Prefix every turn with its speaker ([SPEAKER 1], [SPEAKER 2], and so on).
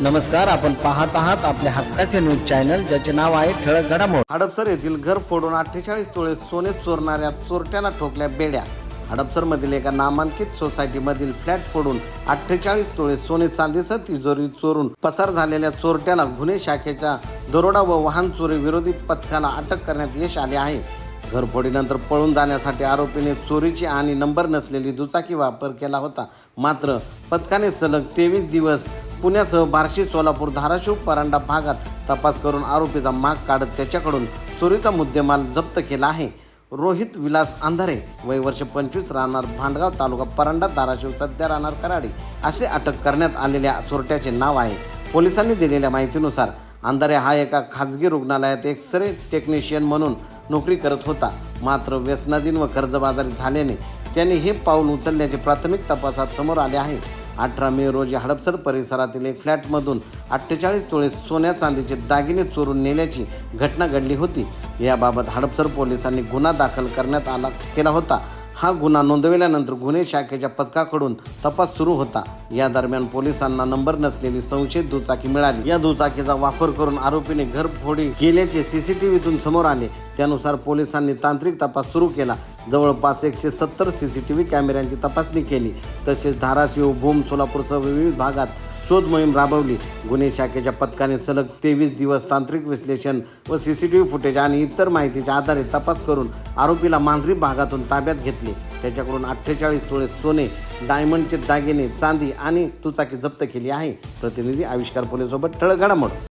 [SPEAKER 1] नमस्कार आपण पाहत आहात आपल्या हक्काचे न्यूज चॅनल ज्याचे नाव आहे ठळक घडामोड.
[SPEAKER 2] हडपसर येथील घर फोडून अठ्ठेचाळीस तोळे सोने चोरणाऱ्या चोरट्याला ठोकल्या बेड्या. हडपसरमधील एका नामांकित सोसायटीमधील फ्लॅट फोडून अठ्ठेचाळीस तोळे सोने चांदीसह तिजोरी चोरून पसार झालेल्या चोरट्याला गुन्हे शाखेच्या दरोडा व वाहन चोरी विरोधी पथकाला अटक करण्यात यश आले आहे. घरफोडीनंतर पळून जाण्यासाठी आरोपीने चोरीची आणि नंबर नसलेली दुचाकी वापर केला होता. मात्र पथकाने सलग तेवीस दिवस पुण्यासह बार्शी सोलापूर धाराशिव परांडा भागात तपास करून आरोपीचा माग काढत त्याच्याकडून चोरीचा मुद्देमाल जप्त केला आहे. रोहित विलास अंधारे वय वर्ष पंचवीस राहणार भांडगाव तालुका परांडा धाराशिव सध्या राहणार कराडी असे अटक करण्यात आलेल्या चोरट्याचे नाव आहे. पोलिसांनी दिलेल्या माहितीनुसार अंधारे हा एका खाजगी रुग्णालयात एक्सरे टेक्निशियन म्हणून नोकरी करत होता. मात्र व्यसनाधीन व कर्जबाजारी झाल्याने त्यांनी हे पाऊल उचलल्याचे प्राथमिक तपासात समोर आले आहे. अठरा मे रोजी हडपसर परिसरातील एक फ्लॅटमधून अठ्ठेचाळीस तोळे सोन्या चांदीचे दागिने चोरून नेल्याची घटना घडली होती. याबाबत हडपसर पोलिसांनी गुन्हा दाखल करण्यात आला केला होता. हा गुन्हा नोंदविल्यानंतर गुन्हे शाखेच्या पथकाकडून तपास सुरू होता. या दरम्यान पोलिसांना नंबर नसलेली संशयित दुचाकी मिळाली. या दुचाकीचा वापर करून आरोपीने घरफोडी केल्याचे सीसीटीव्हीतून समोर आले. त्यानुसार पोलिसांनी तांत्रिक तपास सुरू केला. जवळपास एकशे सत्तर सीसीटीव्ही कॅमेऱ्यांची तपासणी केली. तसेच धाराशिव भूम सोलापूरसह विविध भागात शोध मोहीम राबवली. गुन्हे शाखेच्या पथकाने सलग तेवीस दिवस तांत्रिक विश्लेषण व C C T V footage आणि इतर माहितीच्या आधारे तपास करून आरोपीला मांजरी भागातून ताब्यात घेतले. त्याच्याकडून अठ्ठेचाळीस तोळे सोने डायमंडचे दागिने चांदी आणि दुचाकी जप्त केली आहे. प्रतिनिधी आविष्कार पोलीसोबत ठळक घडामोड.